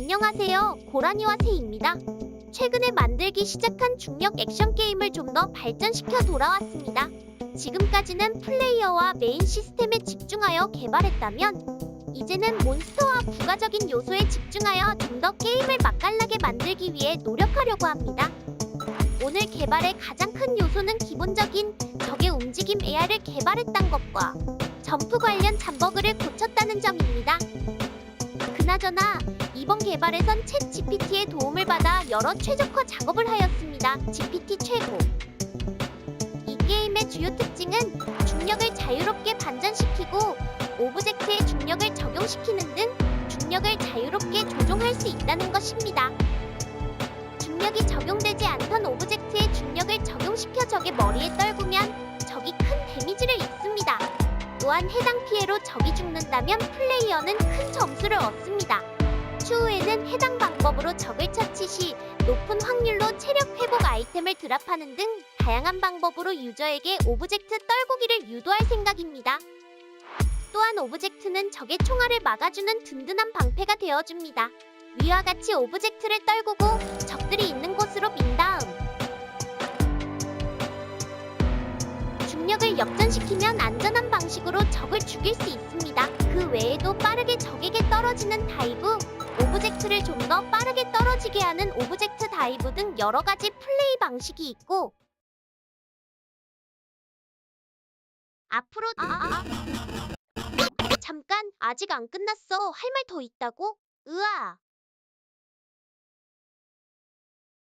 안녕하세요. 고라니와 새입니다. 최근에 만들기 시작한 중력 액션 게임을 좀 더 발전시켜 돌아왔습니다. 지금까지는 플레이어와 메인 시스템에 집중하여 개발했다면 이제는 몬스터와 부가적인 요소에 집중하여 좀 더 게임을 맛깔나게 만들기 위해 노력하려고 합니다. 오늘 개발의 가장 큰 요소는 기본적인 적의 움직임 AI를 개발했던 것과 점프 관련 잠버그를 고쳤다는 점입니다. 그나저나 이번 개발에선 챗 GPT의 도움을 받아 여러 최적화 작업을 하였습니다. GPT 최고. 이 게임의 주요 특징은 중력을 자유롭게 반전시키고 오브젝트의 중력을 적용시키는 등 중력을 자유롭게 조종할 수 있다는 것입니다. 중력이 적용되지 않던 오브젝트의 중력을 적용시켜 적의 머리에 떨구면 적이 큰 데미지를 입습니다. 또한 해당 피해로 적이 죽는다면 플레이어는 큰 점수를 얻습니다. 추후에는 해당 방법으로 적을 처치 시 높은 확률로 체력 회복 아이템을 드랍하는 등 다양한 방법으로 유저에게 오브젝트 떨구기를 유도할 생각입니다. 또한 오브젝트는 적의 총알을 막아주는 든든한 방패가 되어줍니다. 위와 같이 오브젝트를 떨구고 적들이 있는 곳으로 민 다음 중력을 역전시키면 안전한 방식으로 적을 죽일 수 있습니다. 그 외에도 빠르게 적에게 떨어지는 다이브, 오브젝트를 좀 더 빠르게 떨어지게 하는 오브젝트 다이브 등 여러 가지 플레이 방식이 있고 앞으로 아, 아. 잠깐 아직 안 끝났어. 할 말 더 있다고? 으아.